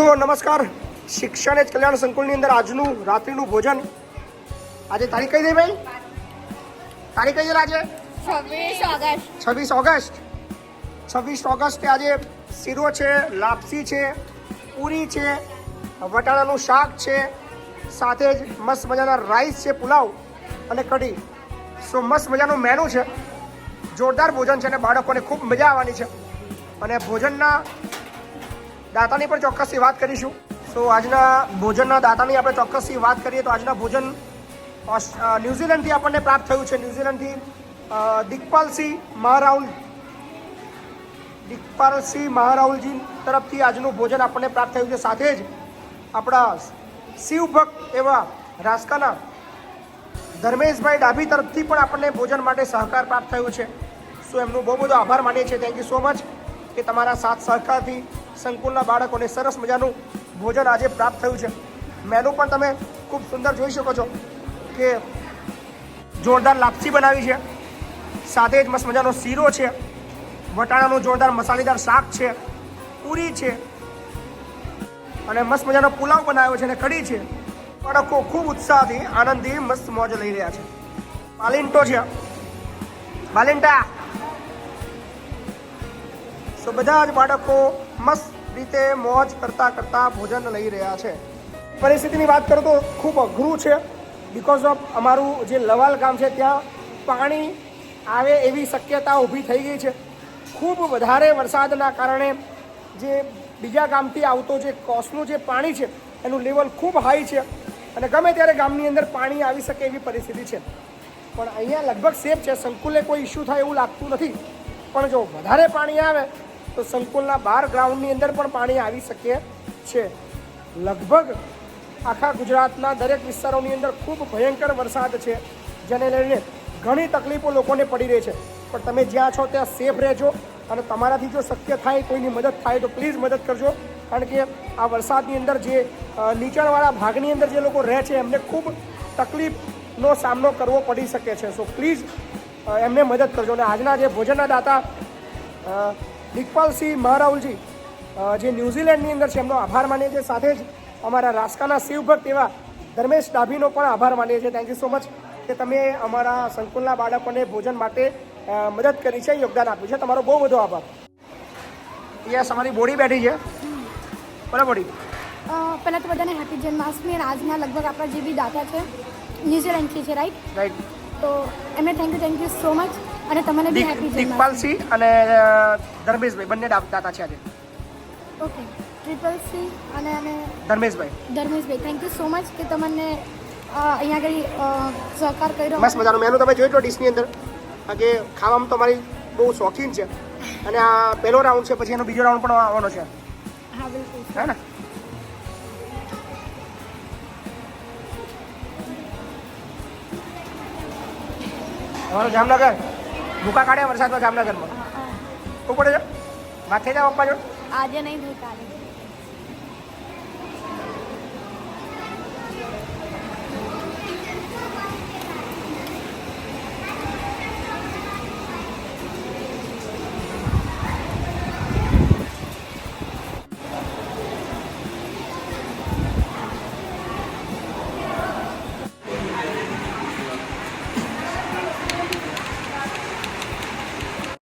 સો નમસ્કાર. શિક્ષણ એ જ કલ્યાણ સંકુલની અંદર આજનું રાત્રિનું ભોજન. આજે તારીખ કઈ દે ભાઈ? તારીખ કઈ આજે? છવ્વીસ ઓગસ્ટ. છવ્વીસ ઓગસ્ટ. છવ્વીસ ઓગસ્ટે આજે શીરો છે લાપસી છે પૂરી છે વટાણાનું શાક છે સાથે જ મસ્ત મજાના રાઈસ છે પુલાવ અને કઢી. સો મસ્ત મજાનું મેનુ છે. જોરદાર ભોજન છે અને બાળકોને ખૂબ મજા આવવાની છે. અને ભોજનના દાતાની પણ ચોક્કસથી વાત કરીશું. સો આજના ભોજનના દાતાની આપણે ચોક્કસથી વાત કરીએ તો આજના ભોજન ન્યૂઝીલેન્ડથી આપણને પ્રાપ્ત થયું છે. ન્યૂઝીલેન્ડથી દિગ્પાલસિંહ મહારાઉલ, દિગ્પાલસિંહ મહારાઉલજી તરફથી આજનું ભોજન આપણને પ્રાપ્ત થયું છે. સાથે જ આપણા શિવભક્ત એવા રાસકાના ધર્મેશભાઈ ડાભી તરફથી પણ આપણને ભોજન માટે સહકાર પ્રાપ્ત થયો છે. સો એમનું બહુ બધો આભાર માનીએ છીએ. થેન્ક યુ સો મચ કે તમારા સાથ સહકારથી સંકુલના બાળકોને સરસ મજાનું ભોજન આજે પ્રાપ્ત થયું છે. મેનુ પણ તમે ખૂબ સુંદર જોઈ શકો છો કે જોરદાર લાપસી બનાવી છે. સાથે જ મસ્ત મજાનો શીરો છે. વટાણાનું જોરદાર મસાલેદાર શાક છે. પૂરી છે. અને મસ્ત મજાનો પુલાવ બનાવ્યો છે અને કઢી છે. બાળકો ખૂબ ઉત્સાહથી આનંદથી મસ્ત મોજ લઈ રહ્યા છે. પાલિન્ટો છે. વાલિન્ટા! સો બધા જ બાળકો મસ્ત રીતે મોજ કરતા કરતા ભોજન લઈ રહ્યા છે. પરિસ્થિતિની વાત કરું તો ખૂબ અઘરું છે. બિકોઝ ઓફ અમારું જે લવાલ ગામ છે, ત્યાં પાણી આવે એવી શક્યતા ઊભી થઈ ગઈ છે. ખૂબ વધારે વરસાદના કારણે જે બીજા ગામથી આવતો જે કોસનું જે પાણી છે, એનું લેવલ ખૂબ હાઈ છે. અને ગમે ત્યારે ગામની અંદર પાણી આવી શકે એવી પરિસ્થિતિ છે. પણ અહીંયા લગભગ સેફ છે, સંકુલે કોઈ ઇસ્યુ થાય એવું લાગતું નથી. પણ જો વધારે પાણી આવે તો સંકુલના બહાર ગ્રાઉન્ડની અંદર પણ પાણી આવી શકે છે. લગભગ આખા ગુજરાતના દરેક વિસ્તારોની અંદર ખૂબ ભયંકર વરસાદ છે, જેને લઈને ઘણી તકલીફો લોકોને પડી રહી છે. પણ તમે જ્યાં છો ત્યાં સેફ રહેજો અને તમારાથી જો શક્ય થાય, કોઈની મદદ થાય તો પ્લીઝ મદદ કરજો. કારણ કે આ વરસાદની અંદર જે નીચાણવાળા ભાગની અંદર જે લોકો રહે છે, એમને ખૂબ તકલીફનો સામનો કરવો પડી શકે છે. સો પ્લીઝ એમને મદદ કરજો. અને આજના જે ભોજનના દાતા દિગ્પાલસિંહ મહારાઉલજી જે ન્યૂઝીલેન્ડની અંદર છે એમનો આભાર માનીએ છીએ. સાથે જ અમારા રાસકાના શિવભક્ત એવા ધર્મેશ ડાભીનો પણ આભાર માનીએ છીએ. થેન્ક યુ સો મચ કે તમે અમારા સંકુલના બાળકોને ભોજન માટે મદદ કરી છે યોગદાન આપ્યું છે. તમારો બહુ બધો આભાર. યસ અમારી બોડી બેઠી છે. બરાબર બોડી પહેલાં તો બધાને હેપી જન્માષ્ટમી. અને આજના લગભગ આપણા જે બી દાતા છે ન્યૂઝીલેન્ડથી છે રાઈટ રાઈટ તો એમને thank you thank you so much અને તમને બી હેપી દિગ્પાલસિંહ અને ધર્મેશભાઈ બંને દાતા છે આજે. ઓકે ટ્રિપલ સી અને અને Dharmeshbhai. Dharmeshbhai thank you so much કે તમને અહીંયા આગળ સહકાર કર્યો મસ્ત મજાનું મેનુ તમે જોઈ લો ડિશની અંદર. કે ખાવામાં તો મારી બહુ શોખીન છે. અને આ પહેલો રાઉન્ડ છે પછી એનો બીજો રાઉન્ડ પણ આવવાનો છે. હા બિલકુલ. હે ને? અમારું જામનગર. ભૂકા કાઢ્યા વરસાદમાં જામનગરમાં. શું પડે છે માથે જાવ પપ્પા જોડે? આજે નહીં ભૂકા